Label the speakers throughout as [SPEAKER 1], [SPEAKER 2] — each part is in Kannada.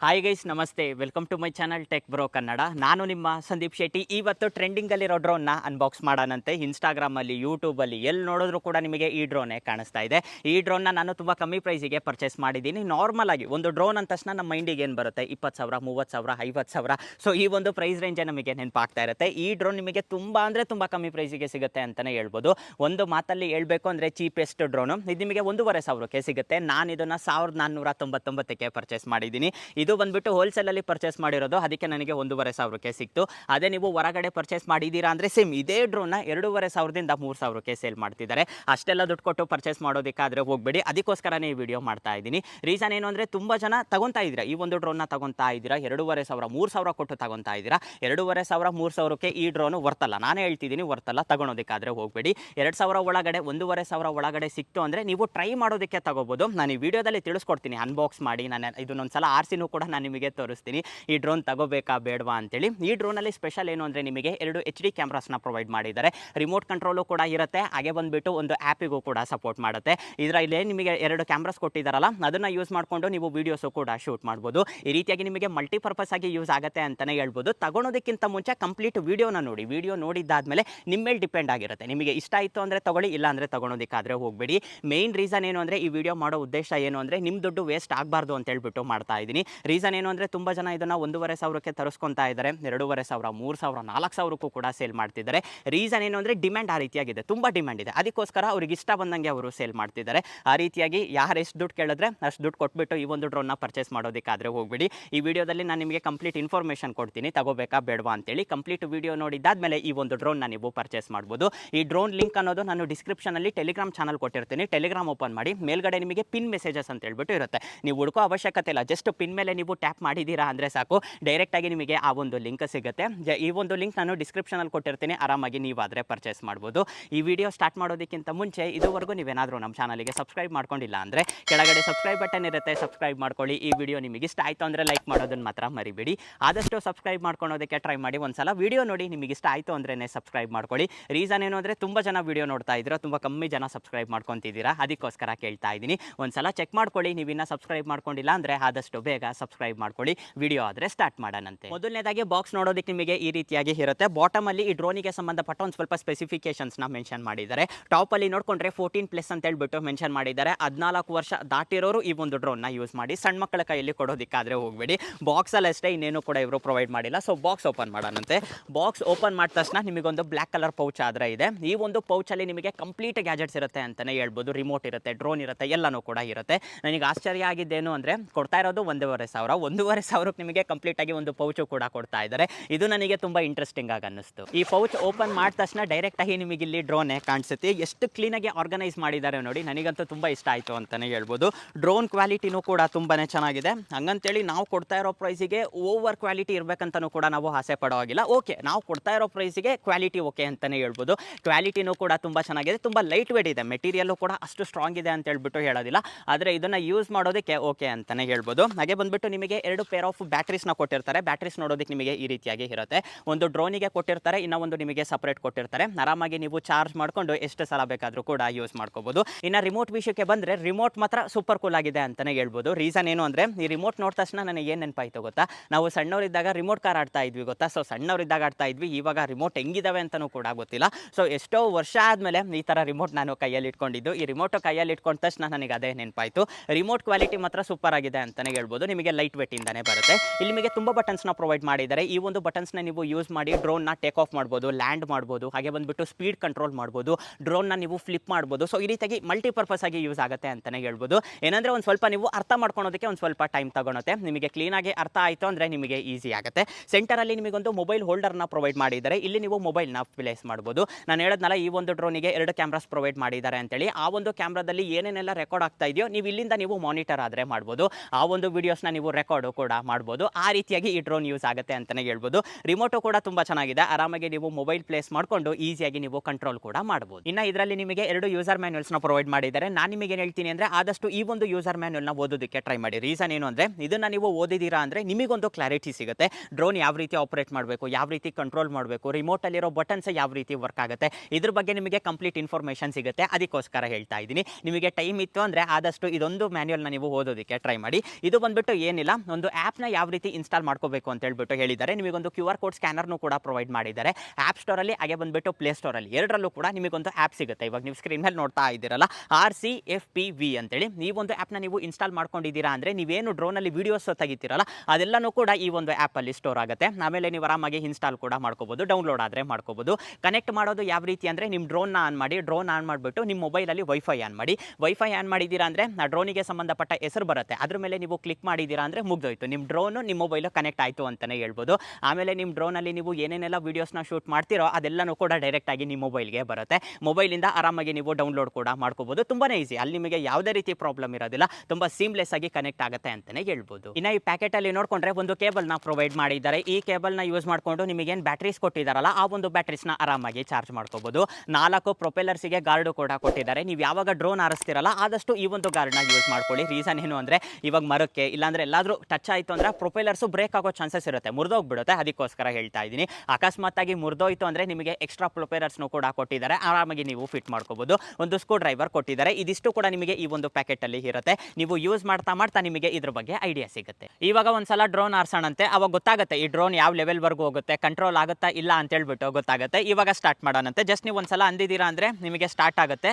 [SPEAKER 1] ಹಾಯ್ ಗೈಸ್ ನಮಸ್ತೆ. Welcome to my channel tech bro Kannada ನಾನು ನಿಮ್ಮ ಸಂದೀಪ್ ಶೆಟ್ಟಿ. ಇವತ್ತು ಟ್ರೆಂಡಿಂಗಲ್ಲಿರೋ ಡ್ರೋನ್ನ ಅನ್ಬಾಕ್ಸ್ ಮಾಡೋಣಂತೆ. ಇನ್ಸ್ಟಾಗ್ರಾಮಲ್ಲಿ ಯೂಟ್ಯೂಬಲ್ಲಿ ಎಲ್ಲಿ ನೋಡಿದ್ರು ಕೂಡ ನಿಮಗೆ ಈ ಡ್ರೋನೇ ಕಾಣಿಸ್ತಾ ಇದೆ. ಈ ಡ್ರೋನ್ನ ನಾನು ತುಂಬ ಕಮ್ಮಿ ಪ್ರೈಸಿಗೆ ಪರ್ಚೇಸ್ ಮಾಡಿದ್ದೀನಿ. ನಾರ್ಮಲ್ ಆಗಿ ಒಂದು ಡ್ರೋನ್ ಅಂದ ತಕ್ಷಣ ನಮ್ಮ ಮೈಂಡಿಗೆ ಏನು ಬರುತ್ತೆ? ಇಪ್ಪತ್ತು ಸಾವಿರ, ಮೂವತ್ತು ಸಾವಿರ, ಐವತ್ತು ಸಾವಿರ. ಸೊ ಈ ಒಂದು ಪ್ರೈಸ್ ರೇಂಜೇ ನಮಗೆ ನೆನಪಾಗ್ತಾ ಇರುತ್ತೆ. ಈ ಡ್ರೋನ್ ನಿಮಗೆ ತುಂಬ ಅಂದರೆ ತುಂಬ ಕಮ್ಮಿ ಪ್ರೈಸಿಗೆ ಸಿಗುತ್ತೆ ಅಂತಲೇ ಹೇಳ್ಬೋದು. ಒಂದು ಮಾತಲ್ಲಿ ಹೇಳಬೇಕು ಅಂದರೆ ಚೀಪೆಸ್ಟ್ ಡ್ರೋನು ಇದು ನಿಮಗೆ ಒಂದೂವರೆ ಸಾವಿರಕ್ಕೆ ಸಿಗುತ್ತೆ. ನಾನು ಇದನ್ನು ಸಾವಿರದ ನಾನ್ನೂರ ತೊಂಬತ್ತೊಂಬತ್ತಕ್ಕೆ ಪರ್ಚೇಸ್ ಮಾಡಿದ್ದೀನಿ. ಇದು ಬಂದ್ಬಿಟ್ಟು ಹೋಲ್ಸೇಲಲ್ಲಿ ಪರ್ಚೇಸ್ ಮಾಡಿರೋದು. ಅದಕ್ಕೆ ನನಗೆ ಒಂದೂವರೆ ಸಾವಿರಕ್ಕೆ ಸಿಕ್ತು. ಅದೇ ನೀವು ಹೊರಗಡೆ ಪರ್ಚೇಸ್ ಮಾಡಿದ್ದೀರಾ ಅಂದರೆ ಸೇಮ್ ಇದೇ ಡ್ರೋನ್ನ ಎರಡೂವರೆ ಸಾವಿರದಿಂದ ಮೂರು ಸಾವಿರಕ್ಕೆ ಸೇಲ್ ಮಾಡ್ತಿದ್ದಾರೆ. ಅಷ್ಟೆಲ್ಲ ದುಡ್ಡು ಕೊಟ್ಟು ಪರ್ಚೇಸ್ ಮಾಡೋದಕ್ಕಾದರೆ ಹೋಗಬೇಡಿ. ಅದಕ್ಕೋಸ್ಕರನೇ ಈ ವಿಡಿಯೋ ಮಾಡ್ತಾ ಇದ್ದೀನಿ. ರೀಸನ್ ಏನು ಅಂದರೆ ತುಂಬ ಜನ ತಗೊತಾ ಇದ್ದೀರಾ. ಈ ಒಂದು ಡ್ರೋನ್ನ ತಗೊತಾ ಇದ್ದೀರಾ. ಎರಡೂವರೆ ಸಾವಿರ, ಮೂರು ಸಾವಿರ ಕೊಟ್ಟು ತಗೊತಾ ಇದ್ದೀರಾ. ಎರಡೂವರೆ ಸಾವಿರ, ಮೂರು ಸಾವಿರಕ್ಕೆ ಈ ಡ್ರೋನು ವರ್ತಲ್ಲ ನಾನೇ ಹೇಳ್ತಿದ್ದೀನಿ ವರ್ತಲ್ಲ ತಗೊಳೋದಕ್ಕಾದರೆ ಹೋಗಬೇಡಿ. ಎರಡು ಸಾವಿರ ಒಳಗಡೆ, ಒಂದೂವರೆ ಸಾವಿರ ಒಳಗಡೆ ಸಿಕ್ತು ಅಂದರೆ ನೀವು ಟ್ರೈ ಮಾಡೋದಕ್ಕೆ ತಗೋಬೋದು. ನಾನು ಈ ವಿಡಿಯೋದಲ್ಲಿ ತಿಳಿಸ್ಕೊಡ್ತೀನಿ. ಅನ್ಬಾಕ್ಸ್ ಮಾಡಿ, ನಾನು ಇದನ್ನೊಂದು ಸಲ ಆರ್ಸಿನೂ ಕೂಡ ನಾನು ನಿಮಗೆ ತೋರಿಸ್ತೀನಿ. ಈ ಡ್ರೋನ್ ತಗೋಬೇಕಾ ಬೇಡವಾ ಅಂತೇಳಿ. ಈ ಡ್ರೋನಲ್ಲಿ ಸ್ಪೆಷಲ್ ಏನು ಅಂದರೆ ನಿಮಗೆ ಎರಡು ಎಚ್ ಡಿ ಕ್ಯಾಮ್ರಾಸ್ನ ಪ್ರೊವೈಡ್ ಮಾಡಿದ್ದಾರೆ. ರಿಮೋಟ್ ಕಂಟ್ರೋಲು ಕೂಡ ಇರುತ್ತೆ. ಹಾಗೆ ಬಂದುಬಿಟ್ಟು ಒಂದು ಆ್ಯಪಿಗೂ ಕೂಡ ಸಪೋರ್ಟ್ ಮಾಡುತ್ತೆ. ಇದರಲ್ಲಿ ನಿಮಗೆ ಎರಡು ಕ್ಯಾಮ್ರಾಸ್ ಕೊಟ್ಟಿದ್ದಾರಲ್ಲ ಅದನ್ನು ಯೂಸ್ ಮಾಡಿಕೊಂಡು ನೀವು ವೀಡಿಯೋಸು ಕೂಡ ಶೂಟ್ ಮಾಡ್ಬೋದು. ಈ ರೀತಿಯಾಗಿ ನಿಮಗೆ ಮಲ್ಟಿಪರ್ಪಸ್ ಆಗಿ ಯೂಸ್ ಆಗುತ್ತೆ ಅಂತಲೇ ಹೇಳ್ಬೋದು. ತಗೊಳೋದಕ್ಕಿಂತ ಮುಂಚೆ ಕಂಪ್ಲೀಟ್ ವೀಡಿಯೋನ ನೋಡಿ. ವಿಡಿಯೋ ನೋಡಿದ್ದಾದಮೇಲೆ ನಿಮ್ಮ ಮೇಲೆ ಡಿಪೆಂಡ್ ಆಗಿರುತ್ತೆ. ನಿಮಗೆ ಇಷ್ಟ ಆಯಿತು ಅಂದರೆ ತಗೊಳ್ಳಿ, ಇಲ್ಲ ಅಂದರೆ ತಗೊಳೋದಕ್ಕಾದರೆ ಹೋಗಬೇಡಿ. ಮೇನ್ ರೀಸನ್ ಏನು ಅಂದರೆ ಈ ವಿಡಿಯೋ ಮಾಡೋ ಉದ್ದೇಶ ಏನು ಅಂದರೆ ನಿಮ್ಮ ದುಡ್ಡು ವೇಸ್ಟ್ ಆಗಬಾರ್ದು ಅಂತ ಹೇಳ್ಬಿಟ್ಟು ಮಾಡ್ತಾ ಇದ್ದೀನಿ. ರೀಸನ್ ಏನು ಅಂದರೆ ತುಂಬ ಜನ ಇದನ್ನು ಒಂದೂವರೆ ಸಾವಿರಕ್ಕೆ ತರಿಸ್ಕೊತಾ ಇದ್ದಾರೆ. ಎರಡೂವರೆ ಸಾವಿರ, ಮೂರು ಸಾವಿರ, ನಾಲ್ಕು ಸಾವಿರಕ್ಕೂ ಕೂಡ ಸೇಲ್ ಮಾಡ್ತಿದ್ದಾರೆ. ರೀಸನ್ ಏನು ಅಂದರೆ ಡಿಮ್ಯಾಂಡ್ ಆ ರೀತಿಯಾಗಿದೆ. ತುಂಬ ಡಿಮ್ಯಾಂಡ್ ಇದೆ. ಅದಕ್ಕೋಸ್ಕರ ಅವ್ರಿಗೆ ಇಷ್ಟ ಬಂದಂಗೆ ಅವರು ಸೇಲ್ ಮಾಡ್ತಿದ್ದಾರೆ. ಆ ರೀತಿಯಾಗಿ ಯಾರು ಎಷ್ಟು ದುಡ್ಡು ಕೇಳಿದ್ರೆ ಅಷ್ಟು ದುಡ್ಡು ಕೊಟ್ಬಿಟ್ಟು ಈ ಒಂದು ಡ್ರೋನ್ನ ಪರ್ಚೇಸ್ ಮಾಡೋದಕ್ಕಾದರೆ ಹೋಗ್ಬಿಡಿ. ಈ ವಿಡಿಯೋದಲ್ಲಿ ನಾನು ನಿಮಗೆ ಕಂಪ್ಲೀಟ್ ಇನ್ಫಾರ್ಮೇಷನ್ ಕೊಡ್ತೀನಿ. ತಗೋಬೇಕಾ ಬೇಡವಾ ಅಂತೇಳಿ ಕಂಪ್ಲೀಟ್ ವಿಡಿಯೋ ನೋಡಿದ್ದಾದ್ಮೇಲೆ ಈ ಒಂದು ಡ್ರೋನ್ನ ನೀವು ಪರ್ಚೇಸ್ ಮಾಡ್ಬೋದು. ಈ ಡ್ರೋನ್ ಲಿಂಕ್ ಅನ್ನೋದು ನಾನು ಡಿಸ್ಕ್ರಿಪ್ಷನಲ್ಲಿ ಟೆಲಿಗ್ರಾಮ್ ಚಾನಲ್ ಕೊಟ್ಟಿರ್ತೀನಿ. ಟೆಲಿಗ್ರಾಮ್ ಓಪನ್ ಮಾಡಿ ಮೇಲ್ಗಡೆ ನಿಮಗೆ ಪಿನ್ ಮೆಸೇಜಸ್ ಅಂತ ಹೇಳ್ಬಿಟ್ಟು ಇರುತ್ತೆ. ನೀವು ಹುಡುಕೋ ಅವಶ್ಯಕತೆ ಇಲ್ಲ. ಜಸ್ಟ್ ಪಿನ್ ಮೇಲೆ ನೀವು ಟ್ಯಾಪ್ ಮಾಡಿದ್ದೀರಾ ಅಂದರೆ ಸಾಕು. ಡೈರೆಕ್ಟಾಗಿ ನಿಮಗೆ ಆ ಒಂದು ಲಿಂಕ್ ಸಿಗುತ್ತೆ. ಈ ಒಂದು ಲಿಂಕ್ ನಾನು ಡಿಸ್ಕ್ರಿಪ್ಷನಲ್ಲಿ ಕೊಟ್ಟಿರ್ತೀನಿ. ಆರಾಮಾಗಿ ನೀವು ಆದರೆ ಪರ್ಚೇಸ್ ಮಾಡ್ಬೋದು. ಈ ವಿಡಿಯೋ ಸ್ಟಾರ್ಟ್ ಮಾಡೋದಕ್ಕಿಂತ ಮುಂಚೆ ಇದುವರೆಗೂ ನೀವೇನಾದರೂ ನಮ್ಮ ಚಾನಲಿಗೆ ಸಬ್ಸ್ಕ್ರೈಬ್ ಮಾಡ್ಕೊಂಡಿಲ್ಲ ಅಂದರೆ ಕೆಳಗಡೆ ಸಬ್ಸ್ಕ್ರೈಬ್ ಬಟನ್ ಇರುತ್ತೆ. ಸಬ್ಸ್ಕ್ರೈಬ್ ಮಾಡ್ಕೊಳ್ಳಿ. ಈ ವಿಡಿಯೋ ನಿಮಗೆ ಇಷ್ಟ ಆಯಿತು ಅಂದರೆ ಲೈಕ್ ಮಾಡೋದನ್ನು ಮಾತ್ರ ಮರಿಬೇಡಿ. ಆದಷ್ಟು ಸಬ್ಸ್ಕ್ರೈಬ್ ಮಾಡ್ಕೊಳೋದಕ್ಕೆ ಟ್ರೈ ಮಾಡಿ. ಒಂದ್ಸಲ ವಿಡಿಯೋ ನೋಡಿ ನಿಮಗೆ ಇಷ್ಟ ಆಯಿತು ಅಂದ್ರೆ ಸಬ್ಸ್ಕ್ರೈಬ್ ಮಾಡ್ಕೊಳ್ಳಿ. ರೀಸನ್ ಏನು ಅಂದರೆ ತುಂಬ ಜನ ವಿಡಿಯೋ ನೋಡ್ತಾ ಇದ್ದೀರಾ ತುಂಬ ಕಮ್ಮಿ ಜನ ಸಬ್ಸ್ಕ್ರೈಬ್ ಮಾಡ್ಕೊತಿದ್ದೀರಾ. ಅದಕ್ಕೋಸ್ಕರ ಕೇಳ್ತಾ ಇದ್ದೀನಿ. ಒಂದ್ಸಲ ಚೆಕ್ ಮಾಡ್ಕೊಳ್ಳಿ. ನೀವಿನ್ನ ಸಬ್ಸ್ಕ್ರೈಬ್ ಮಾಡ್ಕೊಂಡಿಲ್ಲ ಅಂದರೆ ಆದಷ್ಟು ಬೇಗ ಸಬ್ಸ್ಕ್ರೈಬ್ ಮಾಡ್ಕೊಳ್ಳಿ. ವಿಡಿಯೋ ಆದರೆ ಸ್ಟಾರ್ಟ್ ಮಾಡೋಣಂತೆ. ಮೊದಲನೇದಾಗಿ ಬಾಕ್ಸ್ ನೋಡೋದಕ್ಕೆ ನಿಮಗೆ ಈ ರೀತಿಯಾಗಿ ಇರುತ್ತೆ. ಬಾಟಮಲ್ಲಿ ಈ ಡ್ರೋನಿಗೆ ಸಂಬಂಧಪಟ್ಟ ಒಂದು ಸ್ವಲ್ಪ ಸ್ಪೆಸಿಫಿಕೇಷನ್ಸ್ನ ಮೆನ್ಷನ್ ಮಾಡಿದ್ದಾರೆ. ಟಾಪಲ್ಲಿ ನೋಡ್ಕೊಂಡ್ರೆ ಫೋರ್ಟೀನ್ ಪ್ಲಸ್ ಅಂತ ಹೇಳ್ಬಿಟ್ಟು ಮೆನ್ಷನ್ ಮಾಡಿದ್ದಾರೆ. ಹದಿನಾಲ್ಕು ವರ್ಷ ದಾಟಿರೋರು ಈ ಒಂದು ಡ್ರೋನ್ನ ಯೂಸ್ ಮಾಡಿ ಸಣ್ಣ ಮಕ್ಕಳ ಕೈಯಲ್ಲಿ ಕೊಡೋದಕ್ಕಾದರೆ ಹೋಗಬೇಡಿ. ಬಾಕ್ಸಲ್ಲಿ ಅಷ್ಟೇ ಇನ್ನೇನು ಕೂಡ ಇವರು ಪ್ರೊವೈಡ್ ಮಾಡಿಲ್ಲ. ಸೊ ಬಾಕ್ಸ್ ಓಪನ್ ಮಾಡೋಣಂತೆ. ಬಾಕ್ಸ್ ಓಪನ್ ಮಾಡಿದ ತಕ್ಷಣ ನಿಮಗೊಂದು ಬ್ಲ್ಯಾಕ್ ಕಲರ್ ಪೌಚ್ ಆದ್ರೆ ಇದೆ. ಈ ಒಂದು ಪೌಚಲ್ಲಿ ನಿಮಗೆ ಕಂಪ್ಲೀಟ್ ಗ್ಯಾಜೆಟ್ಸ್ ಇರುತ್ತೆ ಅಂತಲೇ ಹೇಳ್ಬೋದು. ರಿಮೋಟ್ ಇರುತ್ತೆ ಡ್ರೋನ್ ಇರುತ್ತೆ, ಎಲ್ಲನೂ ಕೂಡ ಇರುತ್ತೆ. ನನಗೆ ಆಶ್ಚರ್ಯ ಆಗಿದ್ದೇನು ಅಂದರೆ ಕೊಡ್ತಾ ಇರೋದು ಒಂದೂವರೆ ಸಾವಿರ, ಒಂದೂವರೆ ಸಾವಿರಕ್ಕೆ ನಿಮಗೆ ಕಂಪ್ಲೀಟಾಗಿ ಒಂದು ಪೌಚು ಕೂಡ ಕೊಡ್ತಾ ಇದ್ದಾರೆ. ಇದು ನನಗೆ ತುಂಬ ಇಂಟ್ರೆಸ್ಟಿಂಗ್ ಆಗಿ ಅನ್ನಿಸ್ತು. ಈ ಪೌಚ್ ಓಪನ್ ಮಾಡಿದ ತಕ್ಷಣ ಡೈರೆಕ್ಟಾಗಿ ನಿಮಗೆ ಇಲ್ಲಿ ಡ್ರೋನೇ ಕಾಣಿಸುತ್ತೆ. ಎಷ್ಟು ಕ್ಲೀನಾಗಿ ಆರ್ಗನೈಸ್ ಮಾಡಿದ್ದಾರೆ ನೋಡಿ, ನನಗಂತೂ ತುಂಬ ಇಷ್ಟ ಆಯಿತು ಅಂತಲೇ ಹೇಳ್ಬೋದು. ಡ್ರೋನ್ ಕ್ವಾಲಿಟಿನೂ ಕೂಡ ತುಂಬಾನೇ ಚೆನ್ನಾಗಿದೆ. ಹಂಗಂತೇಳಿ ನಾವು ಕೊಡ್ತಾ ಇರೋ ಪ್ರೈಸಿಗೆ ಓವರ್ ಕ್ವಾಲಿಟಿ ಇರಬೇಕಂತನೂ ಕೂಡ ನಾವು ಆಸೆ ಪಡೋ ಆಗಿಲ್ಲ ಓಕೆ ನಾವು ಕೊಡ್ತಾ ಇರೋ ಪ್ರೈಸಿಗೆ ಕ್ವಾಲಿಟಿ ಓಕೆ ಅಂತಲೇ ಹೇಳ್ಬೋದು. ಕ್ವಾಲಿಟಿನೂ ಕೂಡ ತುಂಬ ಚೆನ್ನಾಗಿದೆ. ತುಂಬ ಲೈಟ್ ವೇಟ್ ಇದೆ. ಮೆಟೀರಿಯಲ್ಲು ಕೂಡ ಅಷ್ಟು ಸ್ಟ್ರಾಂಗ್ ಇದೆ ಅಂತ ಹೇಳ್ಬಿಟ್ಟು ಹೇಳೋದಿಲ್ಲ. ಆದರೆ ಇದನ್ನು ಯೂಸ್ ಮಾಡೋದಕ್ಕೆ ಓಕೆ ಅಂತಲೇ ಹೇಳ್ಬೋದು. ಹಾಗೆ ಬಂದ್ಬಿಟ್ಟು ನಿಮಗೆ ಎರಡು ಪೇರ್ ಆಫ್ ಬ್ಯಾಟ್ರೀಸ್ನ ಕೊಟ್ಟಿರ್ತಾರೆ. ಬ್ಯಾಟ್ರೀಸ್ ನೋಡೋದಕ್ಕೆ ನಿಮಗೆ ಈ ರೀತಿಯಾಗಿ ಇರುತ್ತೆ. ಒಂದು ಡ್ರೋನಿಗೆ ಕೊಟ್ಟಿರ್ತಾರೆ ಇನ್ನೊಂದು ನಿಮಗೆ ಸಪ್ರೇಟ್ ಕೊಟ್ಟಿರ್ತಾರೆ. ಆರಾಮಾಗಿ ನೀವು ಚಾರ್ಜ್ ಮಾಡಿಕೊಂಡು ಎಷ್ಟು ಸಲ ಬೇಕಾದರೂ ಕೂಡ ಯೂಸ್ ಮಾಡ್ಕೋಬೋದು. ಇನ್ನು ರಿಮೋಟ್ ವಿಷಯಕ್ಕೆ ಬಂದರೆ ರಿಮೋಟ್ ಮಾತ್ರ ಸೂಪರ್ ಕೂಲ್ ಆಗಿದೆ ಅಂತಲೇ ಹೇಳ್ಬೋದು. ರೀಸನ್ ಏನು ಅಂದರೆ, ಈ ರಿಮೋಟ್ ನೋಡಿದ ತಕ್ಷಣ ನನಗೆ ಏನು ನೆನಪಾಯಿತು ಗೊತ್ತಾ? ನಾವು ಸಣ್ಣವರಿದ್ದಾಗ ರಿಮೋಟ್ ಕಾರ್ ಆಡ್ತಾ ಇದ್ವಿ ಗೊತ್ತಾ? ಸೊ ಸಣ್ಣವರಿದ್ದಾಗ ಆಡ್ತಾ ಇದ್ವಿ, ಇವಾಗ ರಿಮೋಟ್ ಹೆಂಗಿದಾವೆ ಅಂತಲೂ ಕೂಡ ಗೊತ್ತಿಲ್ಲ. ಸೊ ಎಷ್ಟೋ ವರ್ಷ ಆದಮೇಲೆ ಈ ಥರ ರಿಮೋಟ್ ನಾನು ಕೈಯಲ್ಲಿ ಇಟ್ಕೊಂಡಿದ್ದು. ಈ ರಿಮೋಟ್ ಕೈಯಲ್ಲಿ ಇಟ್ಕೊಂಡ ತಕ್ಷಣ ನನಗೆ ಅದೇ ನೆನಪಾಯಿತು. ರಿಮೋಟ್ ಕ್ವಾಲಿಟಿ ಮಾತ್ರ ಸೂಪರ್ ಆಗಿದೆ ಅಂತಲೇ ಹೇಳ್ಬೋದು. ನಿಮಗೆ ಲೈಟ್ ವೇಟಿಂದಾನೇ ಬರುತ್ತೆ. ಇಲ್ಲಿ ನಿಮಗೆ ತುಂಬ ಬಟನ್ಸ್ನ ಪ್ರೊವೈಡ್ ಮಾಡಿದ್ದಾರೆ. ಈ ಒಂದು ಬಟನ್ಸ್ನ ನೀವು ಯೂಸ್ ಮಾಡಿ ಡ್ರೋನ್ನ ಟೇಕ್ ಆಫ್ ಮಾಡ್ಬೋದು ಲ್ಯಾಂಡ್ ಮಾಡ್ಬೋದು, ಹಾಗೆ ಬಂದುಬಿಟ್ಟು ಸ್ಪೀಡ್ ಕಂಟ್ರೋಲ್ ಮಾಡ್ಬೋದು ಡ್ರೋನ್ನ ನೀವು ಫ್ಲಿಪ್ ಮಾಡ್ಬೋದು. ಸೊ ಈ ರೀತಿಯಾಗಿ ಮಲ್ಟಿಪರ್ಪಸ್ ಆಗಿ ಯೂಸ್ ಆಗುತ್ತೆ ಅಂತಲೇ ಹೇಳ್ಬೋದು. ಏನಂದರೆ ಒಂದು ಸ್ವಲ್ಪ ನೀವು ಅರ್ಥ ಮಾಡ್ಕೊಳೋದಕ್ಕೆ ಒಂದು ಸ್ವಲ್ಪ ಟೈಮ್ ತಗೊಳುತ್ತೆ. ನಿಮಗೆ ಕ್ಲೀನಾಗಿ ಅರ್ಥ ಆಯಿತು ಅಂದರೆ ನಿಮಗೆ ಈಸಿ ಆಗುತ್ತೆ. ಸೆಂಟರಲ್ಲಿ ನಿಮಗೊಂದು ಮೊಬೈಲ್ ಹೋಲ್ಡರ್ನ ಪ್ರೊವೈಡ್ ಮಾಡಿದ್ದಾರೆ. ಇಲ್ಲಿ ನೀವು ಮೊಬೈಲ್ನ ಪ್ಲೇಸ್ ಮಾಡ್ಬೋದು. ನಾನು ಹೇಳೋದ್ನಲ್ಲ, ಈ ಒಂದು ಡ್ರೋನಿಗೆ ಎರಡು ಕ್ಯಾಮ್ರಾಸ್ ಪ್ರೊವೈಡ್ ಮಾಡಿದ್ದಾರೆ ಅಂತೇಳಿ. ಆ ಒಂದು ಕ್ಯಾಮ್ರಾದಲ್ಲಿ ಏನೇನೆಲ್ಲ ರೆಕಾರ್ಡ್ ಆಗ್ತಾ ಇದೆಯೋ, ನೀವು ಇಲ್ಲಿಂದ ನೀವು ಮಾನಿಟರ್ ಆದರೆ ಮಾಡ್ಬೋದು. ಆ ಒಂದು ವೀಡಿಯೋಸ್ನ ನೀವು ರೆಕಾರ್ಡು ಕೂಡ ಮಾಡ್ಬೋದು. ಆ ರೀತಿಯಾಗಿ ಈ ಡ್ರೋನ್ ಯೂಸ್ ಆಗುತ್ತೆ ಅಂತಲೇ ಹೇಳ್ಬೋದು. ರಿಮೋಟು ಕೂಡ ತುಂಬ ಚೆನ್ನಾಗಿದೆ. ಆರಾಮಾಗಿ ನೀವು ಮೊಬೈಲ್ ಪ್ಲೇಸ್ ಮಾಡಿಕೊಂಡು ಈಸಿಯಾಗಿ ನೀವು ಕಂಟ್ರೋಲ್ ಕೂಡ ಮಾಡ್ಬೋದು. ಇನ್ನು ಇದರಲ್ಲಿ ನಿಮಗೆ ಎರಡು ಯೂಸರ್ ಮ್ಯಾನ್ಯಲ್ಸ್ನ ಪ್ರೊವೈಡ್ ಮಾಡಿದ್ದಾರೆ. ನಾನು ನಿಮಗೆ ಏನು ಹೇಳ್ತೀನಿ ಅಂದರೆ ಆದಷ್ಟು ಈ ಒಂದು ಯೂಸರ್ ಮ್ಯಾನ್ಯಲ್ನ ಓದೋದಕ್ಕೆ ಟ್ರೈ ಮಾಡಿ. ರೀಸನ್ ಏನು ಅಂದರೆ ಇದನ್ನು ನೀವು ಓದಿದ್ದೀರಾ ಅಂದರೆ ನಿಮಗೊಂದು ಕ್ಲಾರಿಟಿ ಸಿಗುತ್ತೆ. ಡ್ರೋನ್ ಯಾವ ರೀತಿ ಆಪರೇಟ್ ಮಾಡಬೇಕು, ಯಾವ ರೀತಿ ಕಂಟ್ರೋಲ್ ಮಾಡಬೇಕು ರಿಮೋಟಲ್ಲಿರೋ ಬಟನ್ಸ್ ಯಾವ ರೀತಿ ವರ್ಕ್ ಆಗುತ್ತೆ, ಇದ್ರ ಬಗ್ಗೆ ನಿಮಗೆ ಕಂಪ್ಲೀಟ್ ಇನ್ಫಾರ್ಮೇಷನ್ ಸಿಗುತ್ತೆ. ಅದಕ್ಕೋಸ್ಕರ ಹೇಳ್ತಾ ಇದ್ದೀನಿ. ನಿಮಗೆ ಟೈಮ್ ಇತ್ತು ಅಂದರೆ ಆದಷ್ಟು ಇದೊಂದು ಮ್ಯಾನ್ಯಲ್ನ ನೀವು ಓದೋದಕ್ಕೆ ಟ್ರೈ ಮಾಡಿ. ಇದು ಬಂದ್ಬಿಟ್ಟು ಏನಿಲ್ಲ. ಒಂದು ಆ್ಯಪ್ನ ಯಾವ ರೀತಿ ಇನ್ಸ್ಟಾಲ್ ಮಾಡ್ಕೋಬೇಕು ಅಂತ ಹೇಳ್ಬಿಟ್ಟು ಹೇಳಿದ್ದಾರೆ. ನಿಮಗೊಂದು ಕ್ಯೂ ಆರ್ ಕೋಡ್ ಸ್ಕ್ಯಾನರ್ನು ಕೂಡ ಪ್ರೊವೈಡ್ ಮಾಡಿದ್ದಾರೆ. ಆ್ಯಪ್ ಸ್ಟೋರಲ್ಲಿ ಹಾಗೆ ಬಂದುಬಿಟ್ಟು ಪ್ಲೇ ಸ್ಟೋರಲ್ಲಿ ಎರಡರಲ್ಲೂ ಕೂಡ ನಿಮಗೊಂದು ಆ್ಯಪ್ ಸಿಗುತ್ತೆ. ಇವಾಗ ನೀವು ಸ್ಕ್ರೀನ್ ಮೇಲೆ ನೋಡ್ತಾ ಇದ್ದೀರಲ್ಲ R C F P V ಅಂತೇಳಿ. ಈ ಒಂದು ಆ್ಯಪ್ನ ನೀವು ಇನ್ಸ್ಟಾಲ್ ಮಾಡ್ಕೊಂಡಿದ್ದೀರಾ ಅಂದರೆ ನೀವೇನು ಡ್ರೋನಲ್ಲಿ ವೀಡಿಯೋಸ್ ತೆಗಿತೀರಲ್ಲ, ಅದೆಲ್ಲನೂ ಕೂಡ ಈ ಒಂದು ಆ್ಯಪಲ್ಲಿ ಸ್ಟೋರ್ ಆಗುತ್ತೆ. ಆಮೇಲೆ ನೀವು ಆರಾಮಾಗಿ ಇನ್ಸ್ಟಾಲ್ ಕೂಡ ಮಾಡ್ಕೋಬೋದು ಡೌನ್ಲೋಡ್ ಆದರೆ ಮಾಡ್ಕೋಬೋದು. ಕನೆಕ್ಟ್ ಮಾಡೋದು ಯಾವ ರೀತಿ ಅಂದರೆ ನಿಮ್ಮ ಡ್ರೋನ್ನ ಆನ್ ಮಾಡಿ ಡ್ರೋನ್ ಆನ್ ಮಾಡಿಬಿಟ್ಟು ನಿಮ್ಮ ಮೊಬೈಲಲ್ಲಿ ವೈಫೈ ಆನ್ ಮಾಡಿ. ವೈಫೈ ಆನ್ ಮಾಡಿದ್ದೀರಾ ಅಂದರೆ ಡ್ರೋನಿಗೆ ಸಂಬಂಧಪಟ್ಟ ಹೆಸರು ಬರುತ್ತೆ. ಅದ್ರ ಮೇಲೆ ನೀವು ಕ್ಲಿಕ್ ಮಾಡಿದ್ದೀರಾ ಅಂದರೆ ಮುಗ್ದೋಯ್ತು. ನಿಮ್ಮ ಡ್ರೋನು ನಿಮ್ಮ ಮೊಬೈಲು ಕನೆಕ್ಟ್ ಆಯಿತು ಅಂತಲೇ ಹೇಳ್ಬೋದು. ಆಮೇಲೆ ನಿಮ್ಮ ಡ್ರೋನಲ್ಲಿ ನೀವು ಏನೇನೆಲ್ಲ ವೀಡಿಯೋಸ್ನ ಶೂಟ್ ಮಾಡ್ತೀರೋ ಅದೆಲ್ಲನೂ ಕೂಡ ಡೈರೆಕ್ಟಾಗಿ ನಿಮ್ಮ ಮೊಬೈಲ್ಗೆ ಬರುತ್ತೆ. ಮೊಬೈಲಿಂದ ಆರಾಮಾಗಿ ನೀವು ಡೌನ್ಲೋಡ್ ಕೂಡ ಮಾಡ್ಕೋಬೋದು. ತುಂಬಾ ಈಸಿ ಅಲ್ಲಿ ನಿಮಗೆ ಯಾವುದೇ ರೀತಿ ಪ್ರಾಬ್ಲಮ್ ಇರೋದಿಲ್ಲ. ತುಂಬ ಸೀಮ್ಲೆಸ್ ಆಗಿ ಕನೆಕ್ಟ್ ಆಗುತ್ತೆ ಅಂತಲೇ ಹೇಳ್ಬೋದು. ಇನ್ನು ಈ ಪ್ಯಾಕೆಟಲ್ಲಿ ನೋಡಿಕೊಂಡ್ರೆ ಒಂದು ಕೇಬಲ್ನ ಪ್ರೊವೈಡ್ ಮಾಡಿದ್ದಾರೆ. ಈ ಕೇಬಲ್ನ ಯೂಸ್ ಮಾಡಿಕೊಂಡು ನಿಮಗೇನು ಬ್ಯಾಟ್ರೀಸ್ ಕೊಟ್ಟಿದ್ದಾರಲ್ಲ ಆ ಒಂದು ಬ್ಯಾಟ್ರೀಸ್ನ ಆರಾಮಾಗಿ ಚಾರ್ಜ್ ಮಾಡ್ಕೋಬೋದು. ನಾಲ್ಕು ಪ್ರೊಪೆಲರ್ಸಿಗೆ ಗಾರ್ಡು ಕೂಡ ಕೊಟ್ಟಿದ್ದಾರೆ. ನೀವು ಯಾವಾಗ ಡ್ರೋನ್ ಆರಿಸ್ತಿರಲ್ಲ, ಆದಷ್ಟು ಈ ಒಂದು ಗಾರ್ಡ್ನ ಯೂಸ್ ಮಾಡ್ಕೊಳ್ಳಿ. ರೀಸನ್ ಏನು ಅಂದರೆ ಇವಾಗ ಮರಕ್ಕೆ, ಇಲ್ಲಾಂದ್ರೆ ಎಲ್ಲಾದರೂ ಟಚ್ ಆಯಿತು ಅಂದರೆ ಪ್ರೊಪೆಲರ್ಸು ಬ್ರೇಕ್ ಆಗೋ ಚಾನ್ಸಸ್ ಇರುತ್ತೆ. ಮುರಿದೋಗ್ಬಿಡುತ್ತೆ, ಅದಕ್ಕೋಸ್ಕರ ಹೇಳ್ತಾ ಇದ್ದೀನಿ. ಅಕಸ್ಮಾತ್ತಾಗಿ ಮುರಿದೋಯ್ತು ಅಂದರೆ ನಿಮಗೆ ಎಕ್ಸ್ಟ್ರಾ ಪ್ರೊಪೈಲರ್ಸ್ನು ಕೂಡ ಕೊಟ್ಟಿದ್ದಾರೆ. ಆರಾಮಾಗಿ ನೀವು ಫಿಟ್ ಮಾಡ್ಕೋಬೋದು. ಒಂದು ಸ್ಕ್ರೂ ಡ್ರೈವರ್ ಕೊಟ್ಟಿದ್ದಾರೆ. ಇದಿಷ್ಟು ಕೂಡ ನಿಮಗೆ ಈ ಒಂದು ಪ್ಯಾಕೆಟಲ್ಲಿ ಇರುತ್ತೆ. ನೀವು ಯೂಸ್ ಮಾಡ್ತಾ ಮಾಡ್ತಾ ನಿಮಗೆ ಇದ್ರ ಬಗ್ಗೆ ಐಡಿಯಾ ಸಿಗುತ್ತೆ. ಇವಾಗ ಒಂದ್ಸಲ ಡ್ರೋನ್ ಆರ್ಸೋಣಂತೆ. ಅವಾಗ ಗೊತ್ತಾಗುತ್ತೆ, ಈ ಡ್ರೋನ್ ಯಾವ ಲೆವೆಲ್ವರೆಗೂ ಹೋಗುತ್ತೆ ಕಂಟ್ರೋಲ್ ಆಗುತ್ತಾ ಇಲ್ಲ ಅಂತ ಹೇಳ್ಬಿಟ್ಟು ಗೊತ್ತಾಗುತ್ತೆ. ಇವಾಗ ಸ್ಟಾರ್ಟ್ ಮಾಡೋಣಂತೆ. ಜಸ್ಟ್ ನೀವು ಒಂದ್ಸಲ ಅಂದಿದ್ದೀರಾ ಅಂದರೆ ನಿಮಗೆ ಸ್ಟಾರ್ಟ್ ಆಗುತ್ತೆ.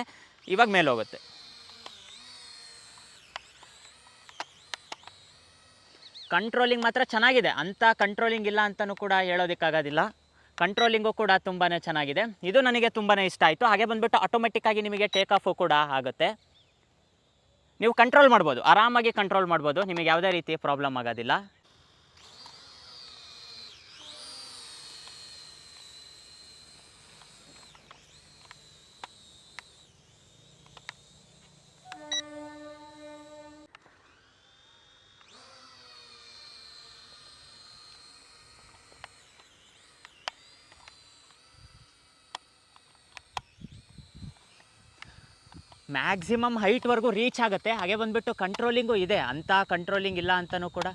[SPEAKER 1] ಇವಾಗ ಮೇಲೆ ಹೋಗುತ್ತೆ. ಕಂಟ್ರೋಲಿಂಗ್ ಮಾತ್ರ ಚೆನ್ನಾಗಿದೆ. ಅಂಥ ಕಂಟ್ರೋಲಿಂಗ್ ಇಲ್ಲ ಅಂತಲೂ ಕೂಡ ಹೇಳೋದಕ್ಕಾಗೋದಿಲ್ಲ. ಕಂಟ್ರೋಲಿಂಗು ಕೂಡ ತುಂಬಾ ಚೆನ್ನಾಗಿದೆ. ಇದು ನನಗೆ ತುಂಬಾ ಇಷ್ಟ ಆಯಿತು. ಹಾಗೆ ಬಂದುಬಿಟ್ಟು ಆಟೋಮೆಟಿಕ್ಕಾಗಿ ನಿಮಗೆ ಟೇಕ್ ಆಫು ಕೂಡ ಆಗುತ್ತೆ. ನೀವು ಕಂಟ್ರೋಲ್ ಮಾಡ್ಬೋದು. ಆರಾಮಾಗಿ ಕಂಟ್ರೋಲ್ ಮಾಡ್ಬೋದು. ನಿಮಗೆ ಯಾವುದೇ ರೀತಿ ಪ್ರಾಬ್ಲಮ್ ಆಗೋದಿಲ್ಲ. ಮ್ಯಾಕ್ಸಿಮಮ್ ಹೈಟ್ವರೆಗೂ ರೀಚ್ ಆಗುತ್ತೆ. ಹಾಗೆ ಬಂದುಬಿಟ್ಟು ಕಂಟ್ರೋಲಿಂಗು ಇದೆ. ಅಂಥ ಕಂಟ್ರೋಲಿಂಗ್ ಇಲ್ಲ ಅಂತಲೂ ಕೂಡ.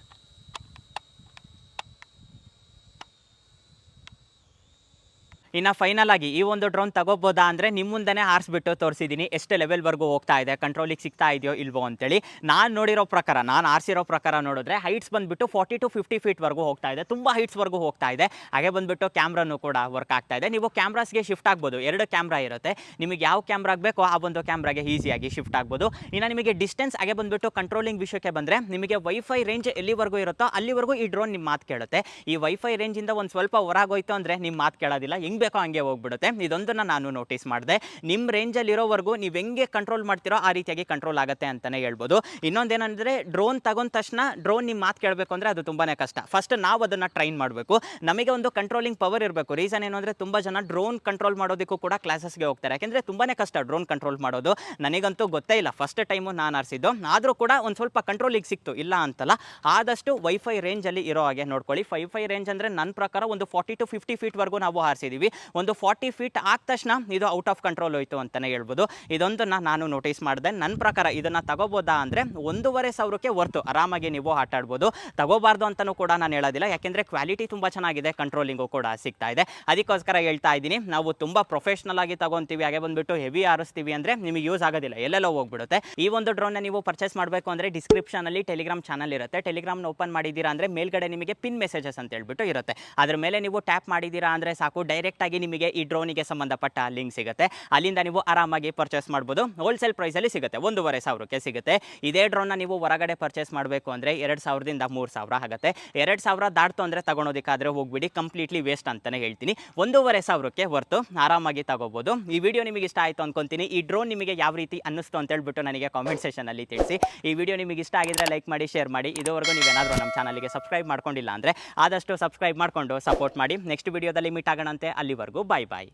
[SPEAKER 1] ಇನ್ನು ಫೈನಲ್ ಆಗಿ ಈ ಒಂದು ಡ್ರೋನ್ ತಗೋಬೋದಾ ಅಂದರೆ ನಿಮ್ಮ ಮುಂದೆನೇ ಆರಿಸ್ಬಿಟ್ಟು ತೋರಿಸಿದ್ದೀನಿ ಎಷ್ಟು ಲೆವೆಲ್ವರೆಗೂ ಹೋಗ್ತಾ ಇದೆ ಕಂಟ್ರೋಲಿಗೆ ಸಿಗ್ತಾ ಇದೆಯೋ ಇಲ್ವೋ ಅಂತೇಳಿ. ನಾನು ನೋಡಿರೋ ಪ್ರಕಾರ, ನಾನು ಆರಿಸಿರೋ ಪ್ರಕಾರ ನೋಡಿದ್ರೆ ಹೈಟ್ಸ್ ಬಂದುಬಿಟ್ಟು ಫಾರ್ಟಿ ಟು ಫಿಫ್ಟಿ ಫೀಟ್ವರೆಗೂ ಹೋಗ್ತಾ ಇದೆ. ತುಂಬ ಹೈಟ್ಸ್ವರೆಗೂ ಹೋಗ್ತಾ ಇದೆ. ಹಾಗೆ ಬಂದುಬಿಟ್ಟು ಕ್ಯಾಮ್ರಾನು ಕೂಡ ವರ್ಕ್ ಆಗ್ತಾ ಇದೆ. ನೀವು ಕ್ಯಾಮ್ರಾಸ್ಗೆ ಶಿಫ್ಟ್ ಆಗ್ಬೋದು. ಎರಡು ಕ್ಯಾಮ್ರಾ ಇರುತ್ತೆ. ನಿಮಗೆ ಯಾವ ಕ್ಯಾಮ್ರಾ ಆಗಬೇಕೋ ಆ ಒಂದು ಕ್ಯಾಮ್ರಾಗೆ ಈಸಿಯಾಗಿ ಶಿಫ್ಟ್ ಆಗ್ಬೋದು. ಇನ್ನು ನಿಮಗೆ ಡಿಸ್ಟೆನ್ಸ್ ಹಾಗೆ ಬಂದುಬಿಟ್ಟು ಕಂಟ್ರೋಲಿಂಗ್ ವಿಷಯಕ್ಕೆ ಬಂದರೆ ನಿಮಗೆ ವೈಫೈ ರೇಂಜ್ ಎಲ್ಲಿವರೆಗೂ ಇರುತ್ತೋ ಅಲ್ಲಿವರೆಗೂ ಈ ಡ್ರೋನ್ ನಿಮ್ಮ ಮಾತು ಕೇಳುತ್ತೆ. ಈ ವೈಫೈ ರೇಂಜಿಂದ ಒಂದು ಸ್ವಲ್ಪ ಹೊರಗೋಯ್ತು ಅಂದರೆ ನಿಮ್ಮ ಮಾತು ಕೇಳೋದಿಲ್ಲ. ಹೆಂಗೆ ಬೇಕೋ ಹಂಗೆ ಹೋಗ್ಬಿಡುತ್ತೆ. ಇದೊಂದನ್ನು ನಾನು ನೋಟಿಸ್ ಮಾಡಿದೆ. ನಿಮ್ಮ ರೇಂಜಲ್ಲಿ ಇರೋವರೆಗೂ ನೀವು ಹೆಂಗೆ ಕಂಟ್ರೋಲ್ ಮಾಡ್ತೀರೋ ಆ ರೀತಿಯಾಗಿ ಕಂಟ್ರೋಲ್ ಆಗುತ್ತೆ ಅಂತಲೇ ಹೇಳ್ಬೋದು. ಇನ್ನೊಂದೇನೆಂದರೆ ಡ್ರೋನ್ ತಗೊಂಡ ತಕ್ಷಣ ಡ್ರೋನ್ ನಿಮ್ಮ ಮಾತು ಕೇಳಬೇಕು ಅಂದರೆ ಅದು ತುಂಬಾ ಕಷ್ಟ. ಫಸ್ಟ್ ನಾವು ಅದನ್ನು ಟ್ರೈನ್ ಮಾಡಬೇಕು. ನಮಗೆ ಒಂದು ಕಂಟ್ರೋಲಿಂಗ್ ಪವರ್ ಇರಬೇಕು. ರೀಸನ್ ಏನು ಅಂದರೆ ತುಂಬ ಜನ ಡ್ರೋನ್ ಕಂಟ್ರೋಲ್ ಮಾಡೋದಕ್ಕೂ ಕೂಡ ಕ್ಲಾಸಸ್ಗೆ ಹೋಗ್ತಾರೆ. ಯಾಕೆಂದರೆ ತುಂಬಾ ಕಷ್ಟ ಡ್ರೋನ್ ಕಂಟ್ರೋಲ್ ಮಾಡೋದು. ನನಗಂತೂ ಗೊತ್ತೇ ಇಲ್ಲ. ಫಸ್ಟ್ ಟೈಮು ನಾನು ಆರಿಸಿದ್ದು. ಆದರೂ ಕೂಡ ಒಂದು ಸ್ವಲ್ಪ ಕಂಟ್ರೋಲಿಗೆ ಸಿಕ್ತು. ಇಲ್ಲ ಅಂತಲ್ಲ. ಆದಷ್ಟು ವೈಫೈ ರೇಂಜಲ್ಲಿ ಇರೋ ಹಾಗೆ ನೋಡ್ಕೊಳ್ಳಿ. ವೈಫೈ ರೇಂಜ್ ಅಂದರೆ ನನ್ನ ಪ್ರಕಾರ ಒಂದು ಫಾರ್ಟಿ ಟು ಫಿಫ್ಟಿ ಫೀಟ್ವರೆಗೂ ನಾವು ಹಾರಿಸಿದ್ದೀವಿ ಒಂದು ಫಾರ್ಟಿ ಫೀಟ್ ಆದ ತಕ್ಷಣ ಇದು ಔಟ್ ಆಫ್ ಕಂಟ್ರೋಲ್ ಹೋಯಿತು ಅಂತಲೇ ಹೇಳ್ಬೋದು. ಇದೊಂದನ್ನು ನಾನು ನೋಟಿಸ್ ಮಾಡಿದೆ. ನನ್ನ ಪ್ರಕಾರ ಇದನ್ನು ತಗೋಬೋದಾ ಅಂದರೆ ಒಂದೂವರೆ ಸಾವಿರಕ್ಕೆ ವರ್ತು ಆರಾಮಾಗಿ ನೀವು ಆಟ ಆಡ್ಬೋದು. ತಗೋಬಾರ್ದು ಅಂತಲೂ ಕೂಡ ನಾನು ಹೇಳೋದಿಲ್ಲ. ಯಾಕೆಂದರೆ ಕ್ವಾಲಿಟಿ ತುಂಬ ಚೆನ್ನಾಗಿದೆ ಕಂಟ್ರೋಲಿಂಗು ಕೂಡ ಸಿಗ್ತಾ ಇದೆ. ಅದಕ್ಕೋಸ್ಕರ ಹೇಳ್ತಾ ಇದ್ದೀನಿ. ನಾವು ತುಂಬ ಪ್ರೊಫೆಷ್ನಲ್ ಆಗಿ ತಗೊಂತೀವಿ, ಹಾಗೆ ಬಂದುಬಿಟ್ಟು ಹೆವಿ ಆರಿಸ್ತೀವಿ ಅಂದರೆ ನಿಮಗೆ ಯೂಸ್ ಆಗೋದಿಲ್ಲ. ಎಲ್ಲೆಲ್ಲೋ ಹೋಗ್ಬಿಡುತ್ತೆ. ಈ ಒಂದು ಡ್ರೋನ್ನ ನೀವು ಪರ್ಚೇಸ್ ಮಾಡಬೇಕು ಅಂದರೆ ಡಿಸ್ಕ್ರಿಪ್ಷನಲ್ಲಿ ಟೆಲಿಗ್ರಾಮ್ ಚಾನಲ್ ಇರುತ್ತೆ. ಟೆಲಿಗ್ರಾಮ್ನ ಓಪನ್ ಮಾಡಿದ್ದೀರಾ ಅಂದರೆ ಮೇಲ್ಗಡೆ ನಿಮಗೆ ಪಿನ್ ಮೆಸೇಜಸ್ ಅಂತ ಹೇಳ್ಬಿಟ್ಟು ಇರುತ್ತೆ. ಅದ್ರ ಮೇಲೆ ನೀವು ಟ್ಯಾಪ್ ಮಾಡಿದ್ದೀರಾ ಅಂದರೆ ಸಾಕು. ಡೈರೆಕ್ಟಾಗಿ ನಿಮಗೆ ಈ ಡ್ರೋನಿಗೆ ಸಂಬಂಧಪಟ್ಟ ಲಿಂಕ್ ಸಿಗುತ್ತೆ. ಅಲ್ಲಿಂದ ನೀವು ಆರಾಮಾಗಿ ಪರ್ಚೇಸ್ ಮಾಡ್ಬೋದು. ಹೋಲ್ಸೇಲ್ ಪ್ರೈಸಲ್ಲಿ ಸಿಗುತ್ತೆ. ಒಂದೂವರೆ ಸಾವಿರಕ್ಕೆ ಸಿಗುತ್ತೆ. ಇದೇ ಡ್ರೋನ್ನ ನೀವು ಹೊರಗಡೆ ಪರ್ಚೇಸ್ ಮಾಡಬೇಕು ಅಂದರೆ ಎರಡು ಸಾವಿರದಿಂದ ಮೂರು ಸಾವಿರ ಆಗುತ್ತೆ. ಎರಡು ಸಾವಿರ ದಾಟ್ತು ಅಂದರೆ ತಗೊಳೋದಕ್ಕಾದರೆ ಹೋಗ್ಬಿಡಿ. ಕಂಪ್ಲೀಟ್ಲಿ ವೇಸ್ಟ್ ಅಂತಲೇ ಹೇಳ್ತೀನಿ. ಒಂದೂವರೆ ಸಾವಿರಕ್ಕೆ ಹೊರ್ತು ಆರಾಮಾಗಿ ತಗೋಬೋದು. ಈ ವಿಡಿಯೋ ನಿಮಗೆ ಇಷ್ಟ ಆಯಿತು ಅಂದ್ಕೊತೀನಿ ಈ ಡ್ರೋನ್ ನಿಮಗೆ ಯಾವ ರೀತಿ ಅನ್ನಿಸ್ತು ಅಂತ ಹೇಳ್ಬಿಟ್ಟು ನನಗೆ ಕಾಮೆಂಟ್ ಸೆಷನಲ್ಲಿ ತಿಳಿಸಿ. ಈ ವಿಡಿಯೋ ನಿಮಗೆ ಇಷ್ಟ ಆಗಿದ್ರೆ ಲೈಕ್ ಮಾಡಿ ಶೇರ್ ಮಾಡಿ. ಇದುವರೆಗೂ ನೀವೇನಾದರೂ ನಮ್ಮ ಚಾನಲ್ಗೆ ಸಬ್ಸ್ಕ್ರೈಬ್ ಮಾಡ್ಕೊಂಡಿಲ್ಲ ಅಂದರೆ ಆದಷ್ಟು ಸಬ್ಸ್ಕ್ರೈಬ್ ಮಾಡಿಕೊಂಡು ಸಪೋರ್ಟ್ ಮಾಡಿ. ನೆಕ್ಸ್ಟ್ ವಿಡಿಯೋದಲ್ಲಿ ಮೀಟ್ ಆಗೋಣಂತೆ. ಅಲ್ಲಿವರೆಗೂ ಬಾಯ್ ಬಾಯ್